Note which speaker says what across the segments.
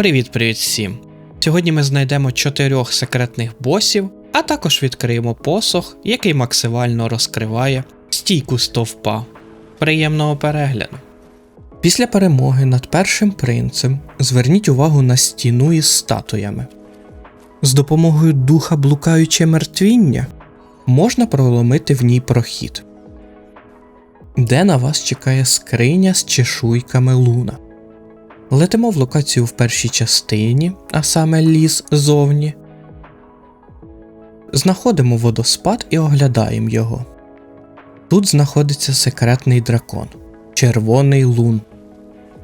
Speaker 1: Привіт-привіт всім! Сьогодні ми знайдемо чотирьох секретних босів, а також відкриємо посох, який максимально розкриває стійку стовпа. Приємного перегляду! Після перемоги над першим принцем зверніть увагу на стіну із статуями. З допомогою духа блукаюче мертвіння можна проломити в ній прохід, де на вас чекає скриня з чешуйками луна. Летимо в локацію в першій частині, а саме ліс зовні. Знаходимо водоспад і оглядаємо його. Тут знаходиться секретний дракон Червоний лун.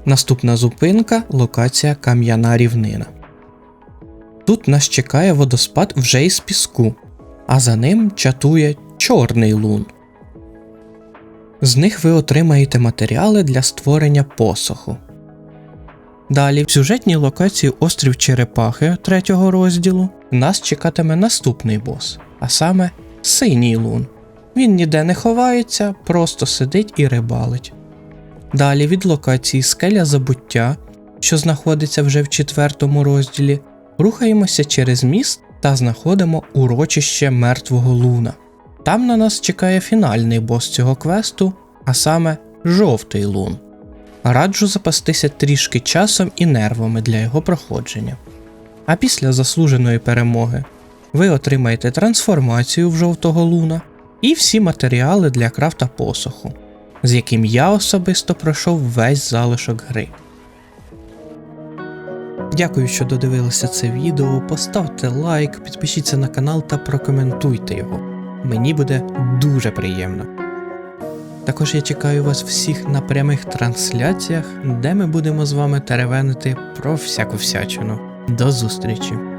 Speaker 1: Наступна зупинка локація Кам'яна рівнина. Тут нас чекає водоспад вже із піску, а за ним чатує Чорний лун. З них ви отримаєте матеріали для створення посоху. Далі, в сюжетній локації Острів Черепахи третього розділу нас чекатиме наступний бос, а саме синій лун. Він ніде не ховається, просто сидить і рибалить. Далі від локації Скеля Забуття, що знаходиться вже в четвертому розділі, рухаємося через міст та знаходимо урочище мертвого луна. Там на нас чекає фінальний бос цього квесту, а саме жовтий лун. Раджу запастися трішки часом і нервами для його проходження. А після заслуженої перемоги ви отримаєте трансформацію в жовтого луна і всі матеріали для крафта посоху, з яким я особисто пройшов весь залишок гри. Дякую, що додивилися це відео. Поставте лайк, підпишіться на канал та прокоментуйте його. Мені буде дуже приємно. Також я чекаю вас всіх на прямих трансляціях, де ми будемо з вами теревенити про всяку всячину. До зустрічі!